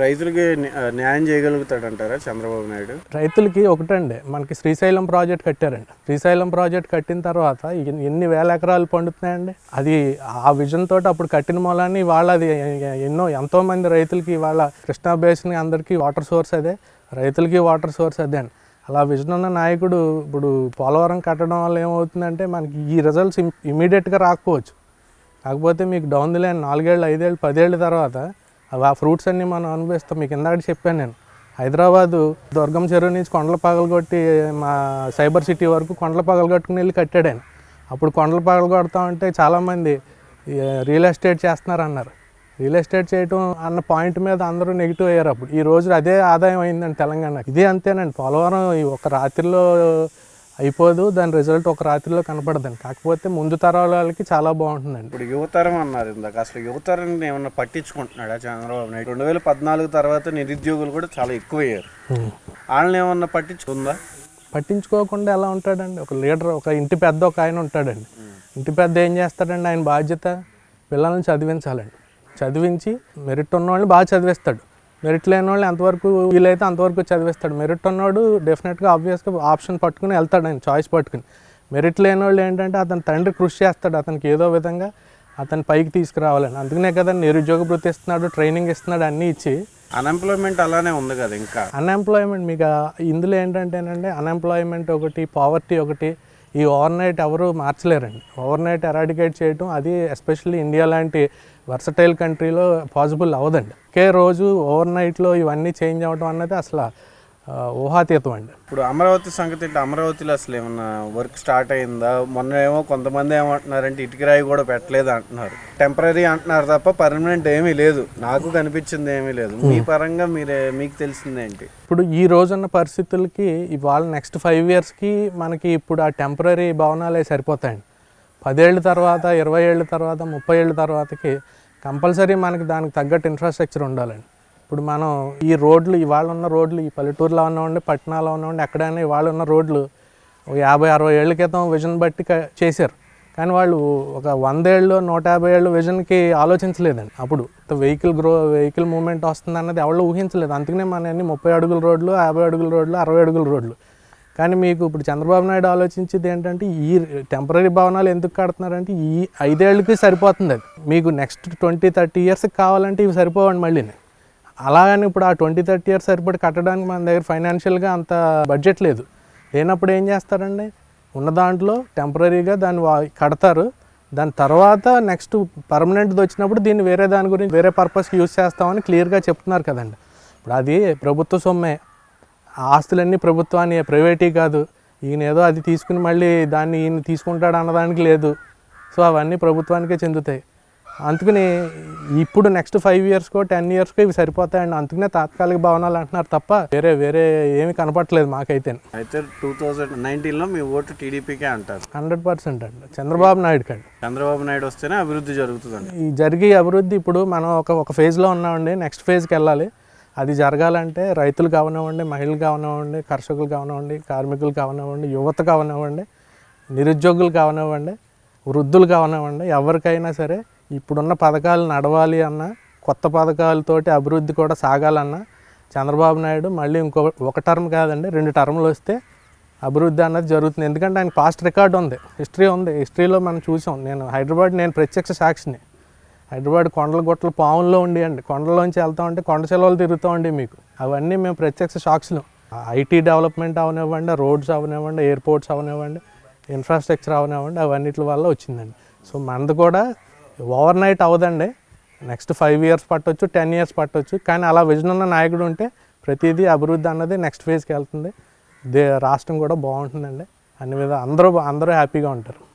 రైతులకి న్యాయం చేయగలుగుతాడంటారా చంద్రబాబు నాయుడు? రైతులకి ఒకటండి. మనకి శ్రీశైలం ప్రాజెక్ట్ కట్టారండి. శ్రీశైలం ప్రాజెక్ట్ కట్టిన తర్వాత ఎన్ని- వేల ఎకరాలు పండుతున్నాయండి? అది ఆ విజన్ తోటి అప్పుడు కట్టిన మూలాన్ని వాళ్ళ అది ఎన్నో ఎంతో మంది రైతులకి ఇవాళ కృష్ణా బేసిన్ అందరికీ వాటర్ సోర్స్ అదే. రైతులకి వాటర్ సోర్స్ అదే అండి. అలా విజన్ ఉన్న నాయకుడు ఇప్పుడు పోలవరం కట్టడం వల్ల ఏమవుతుందంటే మనకి ఈ రిజల్ట్స్ ఇమీడియట్గా రాకపోవచ్చు. కాకపోతే మీకు డౌన్ ది లైన్ నాలుగేళ్ళు ఐదేళ్ళు పదేళ్ళ తర్వాత అవి ఆ ఫ్రూట్స్ అన్నీ మనం అనుభవిస్తాం. మీకు ఇందాక చెప్పాను నేను. హైదరాబాదు దుర్గం చెరువు నుంచి కొండల పగలగొట్టి మా సైబర్ సిటీ వరకు కొండల పగలగొట్టుకుని వెళ్ళి కట్టాడు ఆయన. అప్పుడు కొండల కొడతా ఉంటే చాలామంది రియల్ ఎస్టేట్ చేస్తున్నారు అన్నారు రియల్ ఎస్టేట్ చేయటం అన్న పాయింట్ మీద అందరూ నెగిటివ్ అయ్యారు అప్పుడు. ఈ రోజు అదే ఆదాయం అయిందండి తెలంగాణ ఇదే అంతేనండి. పోలవరం ఈ ఒక రాత్రిలో అయిపోదు దాని రిజల్ట్ ఒక రాత్రిలో కనపడదండి. కాకపోతే ముందు తరాల వాళ్ళకి చాలా బాగుంటుందండి. ఇప్పుడు యువతరం అన్నారు ఇందాక. అసలు యువతరం ఏమన్నా పట్టించుకుంటున్నాడా చంద్రబాబు నాయుడు? రెండు వేల పద్నాలుగు తర్వాత నిరుద్యోగులు కూడా చాలా ఎక్కువయ్యారు. వాళ్ళని ఏమన్నా పట్టించుకుందా? పట్టించుకోకుండా ఎలా ఉంటాడండి? ఒక లీడర్ ఒక ఇంటి పెద్ద ఒక ఆయన ఉంటాడండి. ఇంటి పెద్ద ఏం చేస్తాడండి? ఆయన బాధ్యత పిల్లల్ని చదివించాలండి. చదివించి మెరిట్ ఉన్న వాళ్ళని బాగా చదివిస్తాడు. మెరిట్ లేని వాళ్ళని ఎంతవరకు వీలైతే అంతవరకు చదివిస్తాడు. మెరిట్ ఉన్నవాడు డెఫినెట్గా ఆబ్వియస్గా ఆప్షన్ పట్టుకుని వెళ్తాడు. ఆయన చాయిస్ పట్టుకుని. మెరిట్ లేని వాళ్ళు ఏంటంటే అతని తండ్రి కృషి చేస్తాడు. అతనికి ఏదో విధంగా అతని పైకి తీసుకురావాలని. అందుకనే కదా నిరుద్యోగ భృతి ఇస్తున్నాడు ట్రైనింగ్ ఇస్తున్నాడు అన్నీ ఇచ్చి. అన్ఎంప్లాయ్మెంట్ అలానే ఉంది కదా ఇంకా. అన్ఎంప్లాయ్మెంట్ మీకు ఇందులో ఏంటంటేనండి అన్ఎంప్లాయ్మెంట్ ఒకటి పావర్టీ ఒకటి ఈ ఓవర్ నైట్ ఎవరు మార్చలేరండి. ఓవర్ నైట్ ఎరాడికేట్ చేయడం అది ఎస్పెషల్లీ ఇండియా లాంటి వర్సటైల్ కంట్రీలో పాసిబుల్ అవ్వదండి. ఒకే రోజు ఓవర్ నైట్లో ఇవన్నీ చేంజ్ అవ్వడం అన్నది అసలు ఊహాతీతం అండి. ఇప్పుడు అమరావతి సంగతి ఏంటి? అమరావతిలో అసలు ఏమన్నా వర్క్ స్టార్ట్ అయిందా? మొన్న ఏమో కొంతమంది ఏమంటున్నారంటే ఇటుక రాయి కూడా పెట్టలేదు అంటున్నారు. టెంపరీ అంటున్నారు తప్ప పర్మనెంట్ ఏమీ లేదు. నాకు కనిపించింది ఏమీ లేదు. మీ పరంగా మీరే మీకు తెలిసిందేంటి ఇప్పుడు ఈ రోజున్న పరిస్థితులకి ఇవాళ నెక్స్ట్ ఫైవ్ ఇయర్స్కి మనకి ఇప్పుడు ఆ టెంపరీ భవనాలే సరిపోతాయండి. పదేళ్ళ తర్వాత ఇరవై ఏళ్ళ తర్వాత ముప్పై ఏళ్ళ తర్వాతకి కంపల్సరీ మనకి దానికి తగ్గట్టు ఇన్ఫ్రాస్ట్రక్చర్ ఉండాలండి. ఇప్పుడు మనం ఈ రోడ్లు ఇవాళ ఉన్న రోడ్లు ఈ పల్లెటూరులో ఉన్నవండి పట్టణాల్లో ఉన్నవండి ఎక్కడైనా ఇవాళ ఉన్న రోడ్లు యాభై అరవై ఏళ్ళ క్రితం విజన్ బట్టి క- చేశారు. కానీ వాళ్ళు ఒక వందేళ్ళు నూట యాభై ఏళ్ళు విజన్కి ఆలోచించలేదండి అప్పుడు. వెహికల్ గ్రో వెహికల్ మూవ్మెంట్ వస్తుంది అన్నది ఎవరు ఊహించలేదు. అందుకనే మన అన్ని ముప్పై అడుగుల రోడ్లు యాభై అడుగుల రోడ్లు అరవై అడుగుల రోడ్లు. కానీ మీకు ఇప్పుడు చంద్రబాబు నాయుడు ఆలోచించేది ఏంటంటే ఈ టెంపరీ భవనాలు ఎందుకు కడుతున్నారంటే ఈ ఐదేళ్ళకి సరిపోతుంది అది. మీకు నెక్స్ట్ ట్వంటీ థర్టీ ఇయర్స్కి కావాలంటే ఇవి సరిపోవండి మళ్ళీ అలాగని ఇప్పుడు ఆ ట్వంటీ థర్టీ ఇయర్స్ సరిపడి కట్టడానికి మన దగ్గర ఫైనాన్షియల్గా అంత బడ్జెట్ లేదు. లేనప్పుడు ఏం చేస్తారండి? ఉన్న దాంట్లో టెంపరీగా దాన్ని వా- కడతారు. దాని తర్వాత నెక్స్ట్ పర్మనెంట్ది వచ్చినప్పుడు దీన్ని వేరే దాని గురించి వేరే పర్పస్కి యూజ్ చేస్తామని క్లియర్గా చెప్తున్నారు కదండి. ఇప్పుడు అది ప్రభుత్వ సొమ్మే. ఆ ఆస్తులన్నీ ప్రభుత్వాన్ని ప్రైవేటీ కాదు. ఈయన ఏదో అది తీసుకుని మళ్ళీ దాన్ని ఈయన తీసుకుంటాడు అన్నదానికి లేదు. సో అవన్నీ ప్రభుత్వానికే చెందుతాయి. అందుకని ఇప్పుడు నెక్స్ట్ ఫైవ్ ఇయర్స్కో టెన్ ఇయర్స్కో ఇవి సరిపోతాయండి. అందుకనే తాత్కాలిక భవనాలు అంటున్నారు తప్ప వేరే వేరే ఏమీ కనపట్లేదు మాకైతే. అయితే టూ థౌజండ్ నైన్టీన్లో మీ ఓటు టీడీపీకే అంటారు. హండ్రెడ్ పర్సెంట్ అండి. చంద్రబాబు నాయుడు కండి చంద్రబాబు నాయుడు వస్తేనే అభివృద్ధి జరుగుతుందండి. ఈ జరిగే అభివృద్ధి ఇప్పుడు మనం ఒక ఒక ఫేజ్లో ఉన్నామండి. నెక్స్ట్ ఫేజ్కి వెళ్ళాలి. అది జరగాలంటే రైతులు కావనివ్వండి మహిళలు కావనివ్వండి కర్షకులు కావనివ్వండి కార్మికులు కావనివ్వండి యువత కావనివ్వండి నిరుద్యోగులు కావనివ్వండి వృద్ధులు కావనివ్వండి ఎవరికైనా సరే ఇప్పుడున్న పథకాలు నడవాలి అన్న కొత్త పథకాలతోటి అభివృద్ధి కూడా సాగాలన్నా చంద్రబాబు నాయుడు మళ్ళీ ఇంకో ఒక టర్మ్ కాదండి రెండు టర్మ్లు వస్తే అభివృద్ధి అన్నది జరుగుతుంది. ఎందుకంటే ఆయన పాస్ట్ రికార్డ్ ఉంది హిస్టరీ ఉంది. హిస్టరీలో మనం చూసాం నేను హైదరాబాద్ నేను ప్రత్యక్ష సాక్షిని. హైదరాబాద్ కొండల గుట్టలు పావుల్లో ఉండి అండి కొండలోంచి వెళ్తా ఉంటే కొండ సెలవులు తిరుగుతూ ఉండి మీకు. అవన్నీ మేము ప్రత్యక్ష సాక్షులు. ఐటీ డెవలప్మెంట్ అవనివ్వండి రోడ్స్ అవనివ్వండి ఎయిర్పోర్ట్స్ అవనివ్వండి ఇన్ఫ్రాస్ట్రక్చర్ అవనివ్వండి అవన్నిటి వల్ల వచ్చిందండి. సో మనది కూడా ఓవర్ నైట్ అవ్వదండి. నెక్స్ట్ ఫైవ్ ఇయర్స్ పట్టొచ్చు టెన్ ఇయర్స్ పట్టొచ్చు. కానీ అలా విజన్ ఉన్న నాయకుడు ఉంటే ప్రతిదీ అభివృద్ధి అన్నది నెక్స్ట్ ఫేజ్కి వెళ్తుంది. దే రాష్ట్రం కూడా బాగుంటుందండి. అన్ని విధ అందరూ అందరూ హ్యాపీగా ఉంటారు.